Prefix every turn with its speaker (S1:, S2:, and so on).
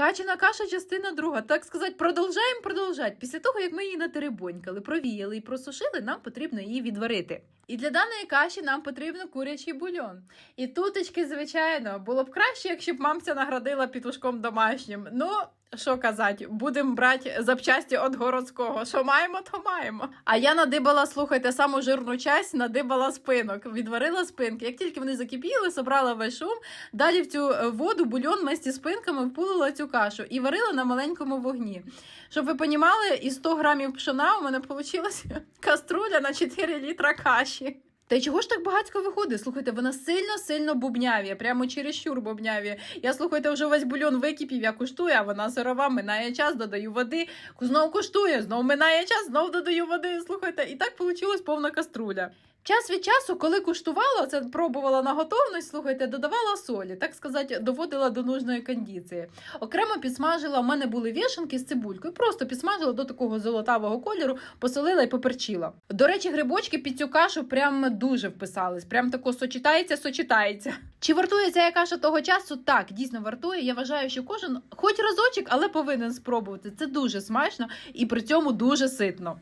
S1: Качена каша, частина друга. Так сказати, продовжаємо продовжати. Після того, як ми її натеребонькали, провіяли і просушили, нам потрібно її відварити. І для даної каші нам потрібен курячий бульон. І тутечки, звичайно, було б краще, якщо б мамця наградила пітушком домашнім. Ну, що казати, будемо брати запчасті від городського. Що маємо, то маємо. А я надибала, слухайте, саму жирну часть, надибала спинок, відварила спинки. Як тільки вони закипіли, собрала весь шум, далі в цю е, воду бульон вместе з спинками впулила цю кашу і варила на маленькому вогні. Щоб ви понімали, із 100 грамів пшона у мене вийшла каструля на 4 літра каші. Та й чого ж так багатько виходить? Слухайте, вона сильно-сильно бубняві, прямо чересчур бубняві. Я слухайте, вже весь бульон википів, я куштую, а вона сирова, минає час, додаю води, знов куштує, знов минає час, знов додаю води. Слухайте, і так вийшла повна каструля. Час від часу, коли куштувала, це пробувала на готовність, слухайте, додавала солі, так сказати, доводила до нужної кондиції. Окремо підсмажила, у мене були вішенки з цибулькою, просто підсмажила до такого золотавого кольору, посолила і поперчила. До речі, грибочки під цю кашу прям дуже вписались, прям тако сочетається, сочетається. Чи вартує ця каша того часу? Так, дійсно вартує. Я вважаю, що кожен хоч разочок, але повинен спробувати. Це дуже смачно і при цьому дуже ситно.